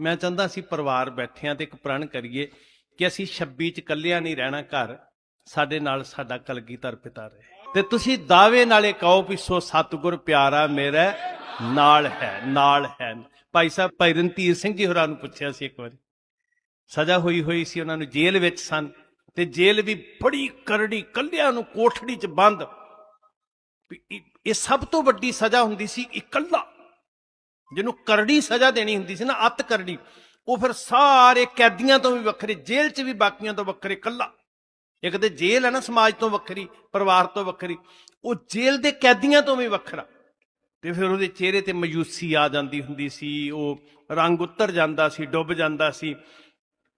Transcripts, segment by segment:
ਮੈਂ ਚਾਹੁੰਦਾ ਸੀ ਪਰਿਵਾਰ ਬੈਠਿਆਂ ਤੇ ਇੱਕ ਪ੍ਰਣ ਕਰੀਏ ਕਿ ਅਸੀਂ 26 ਚ ਕੱਲਿਆਂ ਨਹੀਂ ਰਹਿਣਾ ਘਰ, ਸਾਡੇ ਨਾਲ ਸਾਡਾ ਕਲਗੀਧਰ ਪਿਤਾ ਰਹੇ। ਤੇ ਤੁਸੀਂ ਦਾਅਵੇ ਨਾਲੇ ਕਹੋ ਵੀ ਸੋ ਸਤਿਗੁਰ ਪਿਆਰਾ ਮੇਰਾ ਨਾਲ ਹੈ ਨਾਲ ਹੈ। ਭਾਈ ਸਾਹਿਬ, ਭਾਈ ਰਣਧੀਰ ਸਿੰਘ ਜੀ ਹੋਰਾਂ ਨੂੰ ਪੁੱਛਿਆ ਸੀ ਇੱਕ ਵਾਰੀ। ਸਜ਼ਾ ਹੋਈ ਹੋਈ ਸੀ, ਉਹਨਾਂ ਨੂੰ ਜੇਲ੍ਹ ਵਿੱਚ ਸਨ। ਤੇ ਜੇਲ੍ਹ ਵੀ ਬੜੀ ਕਰੜੀ ਕੱਲਿਆਂ ਨੂੰ ਕੋਠੜੀ 'ਚ ਬੰਦ। ਇਹ ਸਭ ਤੋਂ ਵੱਡੀ ਸਜ਼ਾ ਹੁੰਦੀ ਸੀ ਇਕੱਲਾ ਜਿਹਨੂੰ ਕਰੜੀ ਸਜ਼ਾ ਦੇਣੀ ਹੁੰਦੀ ਸੀ ਨਾ, ਅੱਤ ਕਰੜੀ, ਉਹ ਫਿਰ ਸਾਰੇ ਕੈਦੀਆਂ ਤੋਂ ਵੀ ਵੱਖਰੇ, ਜੇਲ੍ਹ 'ਚ ਵੀ ਬਾਕੀਆਂ ਤੋਂ ਵੱਖਰੇ, ਇਕੱਲਾ। ਇੱਕ ਤੇ ਜੇਲ੍ਹ ਹੈ ਨਾ ਸਮਾਜ ਤੋਂ ਵੱਖਰੀ, ਪਰਿਵਾਰ ਤੋਂ ਵੱਖਰੀ, ਉਹ ਜੇਲ੍ਹ ਦੇ ਕੈਦੀਆਂ ਤੋਂ ਵੀ ਵੱਖਰਾ। ਤੇ ਫਿਰ ਉਹਦੇ ਚਿਹਰੇ ਤੇ ਮਯੂਸੀ ਆ ਜਾਂਦੀ ਹੁੰਦੀ ਸੀ, ਉਹ ਰੰਗ ਉੱਤਰ ਜਾਂਦਾ ਸੀ, ਡੁੱਬ ਜਾਂਦਾ ਸੀ।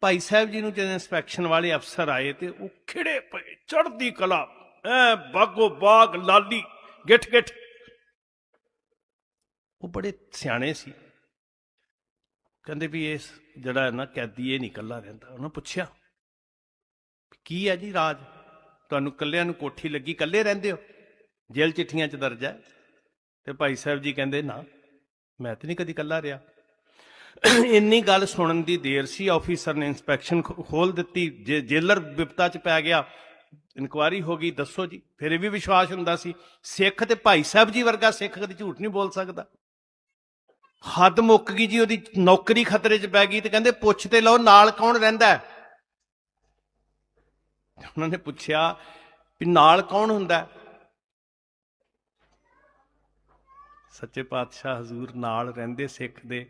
ਭਾਈ ਸਾਹਿਬ ਜੀ ਨੂੰ ਜਦੋਂ ਇਨਸਪੈਕਸ਼ਨ ਵਾਲੇ ਅਫਸਰ ਆਏ ਤੇ ਉਹ ਖਿੜੇ ਪਏ, ਚੜ੍ਹਦੀ ਕਲਾ, ਐ ਬਾਗੋ ਬਾਗ, ਲਾਲੀ ਗਿੱਠ ਗਿੱਠ ਉਹ ਬੜੇ ਸਿਆਣੇ ਸੀ। ਕਹਿੰਦੇ ਵੀ ਇਸ ਜਿਹੜਾ ਨਾ ਕੈਦੀ ਇਹ ਨਹੀਂ ਇਕੱਲਾ ਰਹਿੰਦਾ। ਉਹਨਾਂ ਪੁੱਛਿਆ ਕੀ ਹੈ ਜੀ ਰਾਜ? ਤੁਹਾਨੂੰ ਇਕੱਲਿਆਂ ਨੂੰ ਕੋਠੀ ਲੱਗੀ, ਇਕੱਲੇ ਰਹਿੰਦੇ ਹੋ? ਜੇਲ੍ਹ ਚਿੱਠੀਆਂ 'ਚ ਦਰਜ ਹੈ। ਤੇ ਭਾਈ ਸਾਹਿਬ ਜੀ ਕਹਿੰਦੇ, ਨਾ, ਮੈਂ ਤੇ ਨਹੀਂ ਕਦੀ ਇਕੱਲਾ ਰਿਹਾ। ਇੰਨੀ ਗੱਲ ਸੁਣਨ ਦੀ ਦੇਰ ਸੀ। ਆਫੀਸਰ ਨੇ ਇਨਸਪੈਕਸ਼ਨ ਖੋਲ ਦਿੱਤੀ। ਜੇ ਜੇਲਰ ਵਿਪਤਾ 'ਚ ਪੈ ਗਿਆ, ਇਨਕੁਆਰੀ ਹੋ ਗਈ, ਦੱਸੋ ਜੀ। ਫਿਰ ਇਹ ਵੀ ਵਿਸ਼ਵਾਸ ਹੁੰਦਾ ਸੀ। ਸਿੱਖ ਤੇ ਭਾਈ ਸਾਹਿਬ ਜੀ ਵਰਗਾ ਸਿੱਖ ਕਦੀ ਝੂਠ ਨਹੀਂ ਬੋਲ ਸਕਦਾ। ਹੱਦ ਮੁੱਕ ਗਈ ਜੀ, ਉਹਦੀ ਨੌਕਰੀ ਖਤਰੇ 'ਚ ਪੈ ਗਈ ਤੇ ਕਹਿੰਦੇ ਪੁੱਛ ਤੇ ਲਓ ਨਾਲ ਕੌਣ ਰਹਿੰਦਾ ਉਹਨਾਂ ਨੇ ਪੁੱਛਿਆ ਵੀ ਨਾਲ ਕੌਣ ਹੁੰਦਾ ਸੱਚੇ ਪਾਤਸ਼ਾਹ ਹਜ਼ੂਰ ਨਾਲ ਰਹਿੰਦੇ ਸਿੱਖ ਦੇ,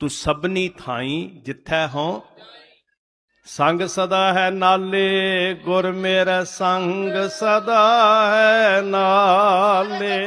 ਤੂੰ ਸਭਨੀ ਥਾਈ ਜਿੱਥੈ ਹੋ। ਸੰਗ ਸਦਾ ਹੈ ਨਾਲੇ, ਗੁਰ ਮੇਰਾ ਸੰਗ ਸਦਾ ਹੈ ਨਾਲੇ।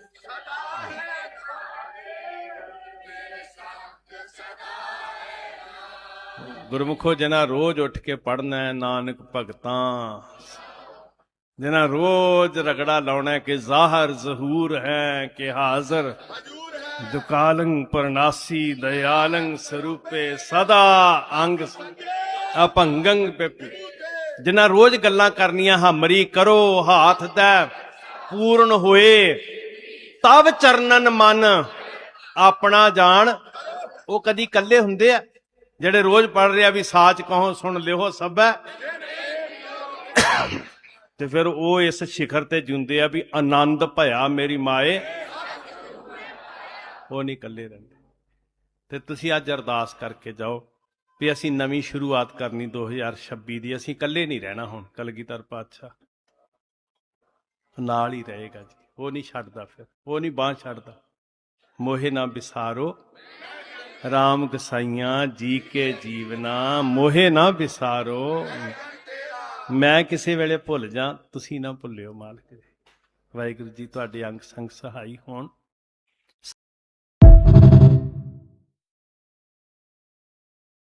ਗੁਰਮੁਖੋ ਜਨਾ ਰੋਜ਼ ਉੱਠ ਕੇ ਪੜਨਾ ਹੈ, ਨਾਨਕ ਭਗਤਾਂ। ਜਨਾ ਰੋਜ਼ ਰਗੜਾ ਲਾਉਣਾ ਹੈ ਕਿ ਜ਼ਾਹਰ ਜ਼ਹੂਰ ਹੈ, ਕਿ ਹਾਜ਼ਰ ਦੁਕਾਲੰ ਪਰਨਾਸੀ ਦਇਆਲੰ ਸਰੂਪੇ ਸਦਾ ਅੰਗ ਅਪੰਗੰ ਪੇਪੀ। ਜਿਨ੍ਹਾਂ ਰੋਜ਼ ਗੱਲਾਂ ਕਰਨੀਆਂ, ਹਮਰੀ ਕਰੋ, ਹਾਥ ਦਾ, ਪੂਰਨ ਹੋਏ। ਤਵ ਚਰਨਨ ਮਨ, ਆਪਣਾ ਜਾਣ। ਉਹ ਕਦੀ ਕੱਲੇ ਹੁੰਦੇ ਆ। ਜਿਹੜੇ ਰੋਜ਼ ਪੜ ਰਿਹਾ ਵੀ ਸਾਚ ਕਹੋ, ਸੁਣ ਲਿਓ, ਸਭੈ ਤੇ ਫਿਰ ਉਹ ਇਸ ਸਿਖਰ ਤੇ ਜੁੰਦੇ ਆ ਵੀ ਆਨੰਦ ਭਇਆ ਮੇਰੀ ਮਾਏ। ਉਹ ਨਹੀਂ ਇਕੱਲੇ ਰਹਿੰਦੇ। ਤੇ ਤੁਸੀਂ ਅੱਜ ਅਰਦਾਸ ਕਰਕੇ ਜਾਓ ਵੀ ਅਸੀਂ ਨਵੀਂ ਸ਼ੁਰੂਆਤ ਕਰਨੀ 2026 ਦੀ। ਅਸੀਂ ਇਕੱਲੇ ਨਹੀਂ ਰਹਿਣਾ ਹੁਣ, ਕਲਗੀਧਰ ਪਾਤਸ਼ਾਹ। ਨਾਲ ਹੀ ਰਹੇਗਾ ਜੀ। ਉਹ ਨਹੀਂ ਛੱਡਦਾ ਫਿਰ। ਉਹ ਨਹੀਂ ਬਾਹ ਛੱਡਦਾ। ਮੋਹੇ ਨਾ ਵਿਸਾਰੋ RAM ਗਸਾਈਆਂ ਜੀ ਕੇ ਜੀਵਨਾ, ਮੋਹੇ ਨਾ ਵਿਸਾਰੋ। ਮੈਂ ਕਿਸੇ ਵੇਲੇ ਭੁੱਲ ਜਾ, ਤੁਸੀਂ ਨਾ ਭੁੱਲਿਓ ਮਾਲਕ ਵਾਹਿਗੁਰੂ ਜੀ, ਤੁਹਾਡੇ ਅੰਗ ਸੰਗ ਸਹਾਈ ਹੋਣ।